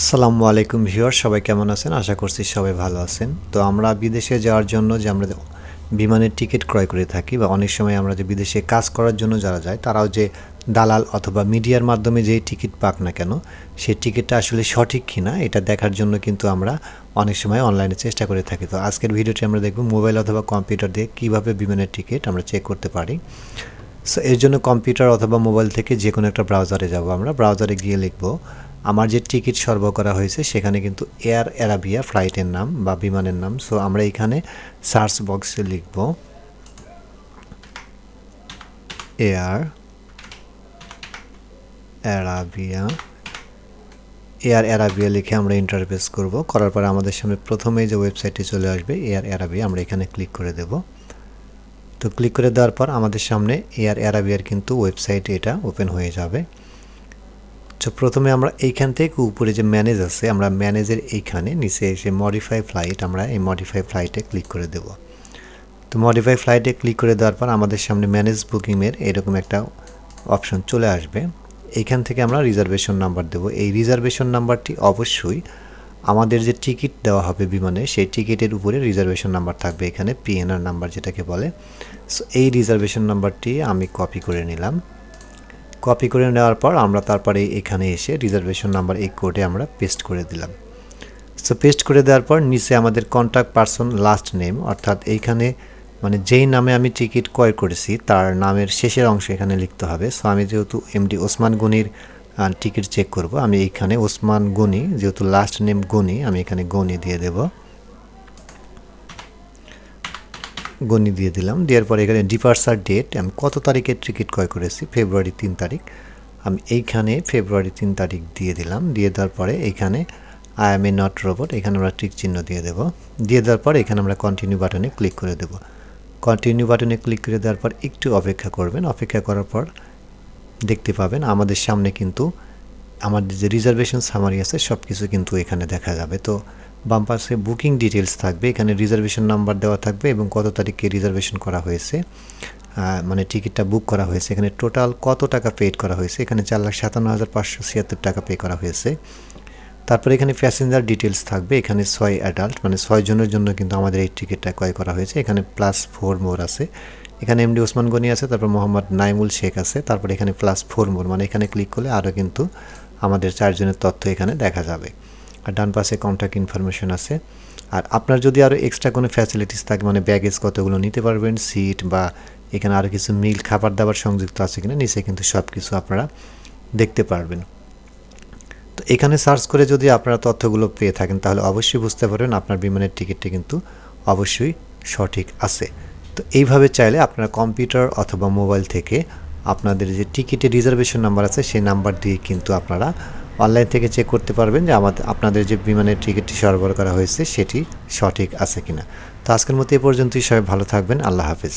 আসসালামু আলাইকুম ভিউয়ার সবাই কেমন আছেন? আশা করছি সবাই ভালো আছেন। তো আমরা বিদেশে যাওয়ার জন্য যে আমরা বিমানের টিকিট ক্রয় করে থাকি বা অনেক সময় আমরা যে বিদেশে কাজ করার জন্য যারা যায়, তারাও যে দালাল অথবা মিডিয়ার মাধ্যমে যেই টিকিট পাক না কেন সেই টিকিটটা আসলে সঠিক কিনা, এটা দেখার জন্য কিন্তু আমরা অনেক সময় অনলাইনে চেষ্টা করে থাকি। তো আজকের ভিডিওটি আমরা দেখব মোবাইল অথবা কম্পিউটার দিয়ে কীভাবে বিমানের টিকিট আমরা চেক করতে পারি। সো এর জন্য কম্পিউটার অথবা মোবাইল থেকে যে কোনো একটা ব্রাউজারে যাব। আমরা ব্রাউজারে গিয়ে লিখব আমার যে টিকিট সরবরাহ করা হয়েছে, সেখানে কিন্তু এয়ার অ্যারাবিয়া ফ্লাইটের নাম বা বিমানের নাম। সো আমরা এখানে সার্চ বক্সে লিখব এয়ার অ্যারাবিয়া এয়ার অ্যারাবিয়া লিখে আমরা ইন্টারফেস করব। করার পরে আমাদের সামনে প্রথমেই যে ওয়েবসাইটটি চলে আসবে এয়ার অ্যারাবিয়া আমরা এখানে ক্লিক করে দেব। তো ক্লিক করে দেওয়ার পর আমাদের সামনে এয়ার অ্যারাবিয়ার কিন্তু ওয়েবসাইট এটা ওপেন হয়ে যাবে। তো প্রথমে আমরা এইখান থেকে উপরে যে ম্যানেজ আছে, আমরা ম্যানেজের এইখানে নিচে এসে মডিফাই ফ্লাইট আমরা এই মডিফাই ফ্লাইটে ক্লিক করে দেব। তো মডিফাই ফ্লাইটে ক্লিক করে দেওয়ার পর আমাদের সামনে ম্যানেজ বুকিংয়ের এরকম একটা অপশন চলে আসবে। এইখান থেকে আমরা রিজার্ভেশন নাম্বার দেব। এই রিজার্ভেশন নাম্বারটি অবশ্যই আমাদের যে টিকিট দেওয়া হবে বিমানে, সেই টিকিটের উপরে রিজার্ভেশন নাম্বার থাকবে এখানে পিএনআর নাম্বার যেটাকে বলে। সো এই রিজার্ভেশন নাম্বারটি আমি কপি করে নিলাম। কপি করে নেওয়ার পর আমরা তারপরে এখানে এসে রিজার্ভেশন নাম্বার এই কোডে আমরা পেস্ট করে দিলাম। সো পেস্ট করে দেওয়ার পর নিচে আমাদের কন্ট্যাক্ট পারসন লাস্ট নেম অর্থাৎ এইখানে মানে যেই নামে আমি টিকিট ক্রয় করেছি, তার নামের শেষের অংশ এখানে লিখতে হবে। সো আমি যেহেতু এমডি ওসমান গনির টিকিট চেক করব, আমি এইখানে ওসমান গনি, যেহেতু লাস্ট নেম গনি, আমি এখানে গনি দিয়ে দেব। গনি দিয়ে দিলাম। দেওয়ার পরে এখানে ডিপার্সার ডেট, আমি কত তারিখের টিকিট ক্রয় করেছি? ফেব্রুয়ারি তিন তারিখ। আমি এইখানে ফেব্রুয়ারি তিন তারিখ দিয়ে দিলাম। দিয়ে দেওয়ার পরে এইখানে I am a not robot এখানে আমরা টিক চিহ্ন দিয়ে দেব। দিয়ে দেওয়ার পর এখানে আমরা কন্টিনিউ বাটনে ক্লিক করে দেব। কন্টিনিউ বাটনে ক্লিক করে দেওয়ার পর একটু অপেক্ষা করবেন। অপেক্ষা করার পর দেখতে পাবেন আমাদের সামনে কিন্তু আমাদের যে রিজার্ভেশন সামারি আছে সব কিছু কিন্তু এখানে দেখা যাবে। তো বাম বুকিং ডিটেলস থাকবে। এখানে রিজার্ভেশন নাম্বার দেওয়া থাকবে এবং কত তারিখে রিজার্ভেশন করা হয়েছে মানে টিকিটটা বুক করা হয়েছে। এখানে টোটাল কত টাকা পেড করা হয়েছে? এখানে চার লাখ সাতান্ন হাজার পাঁচশো ছিয়াত্তর টাকা পে করা হয়েছে। তারপরে এখানে প্যাসেঞ্জার ডিটেলস থাকবে। এখানে ছয় অ্যাডাল্ট মানে ছয় জনের জন্য কিন্তু আমাদের এই টিকিটটা ক্রয় করা হয়েছে। এখানে প্লাস ফোর মোর আছে। এখানে এমডি ওসমান গনি আছে, তারপর মোহাম্মদ নাইমুল শেখ আছে, তারপর এখানে প্লাস ফোর মোর মানে এখানে ক্লিক করলে আরও কিন্তু আমাদের চারজনের তথ্য এখানে দেখা যাবে। আর ডান পাশে কন্ট্যাক্ট ইনফরমেশন আছে। আর আপনার যদি আরও এক্সট্রা কোনো ফ্যাসিলিটিস থাকে মানে ব্যাগেজ কতগুলো নিতে পারবেন সিট বা এখানে আরও কিছু মিল খাবার দাবার সংযুক্ত আছে কিনা, নিচে কিন্তু সব কিছু আপনারা দেখতে পারবেন। তো এখানে সার্চ করে যদি আপনারা তথ্যগুলো পেয়ে থাকেন, তাহলে অবশ্যই বুঝতে পারবেন আপনার বিমানের টিকিটটি কিন্তু অবশ্যই সঠিক আছে। তো এইভাবে চাইলে আপনারা কম্পিউটার অথবা মোবাইল থেকে আপনাদের যে টিকিটের রিজার্ভেশন নাম্বার আছে, সেই নাম্বার দিয়ে কিন্তু আপনারা অনলাইন থেকে চেক করতে পারবেন যে আমাদের, আপনাদের যে বিমানের টিকিটটি সরবরাহ করা হয়েছে, সেটি সঠিক আছে কিনা। তো আজকের মতো এ পর্যন্তই, সবাই ভালো থাকবেন, আল্লাহ হাফিজ।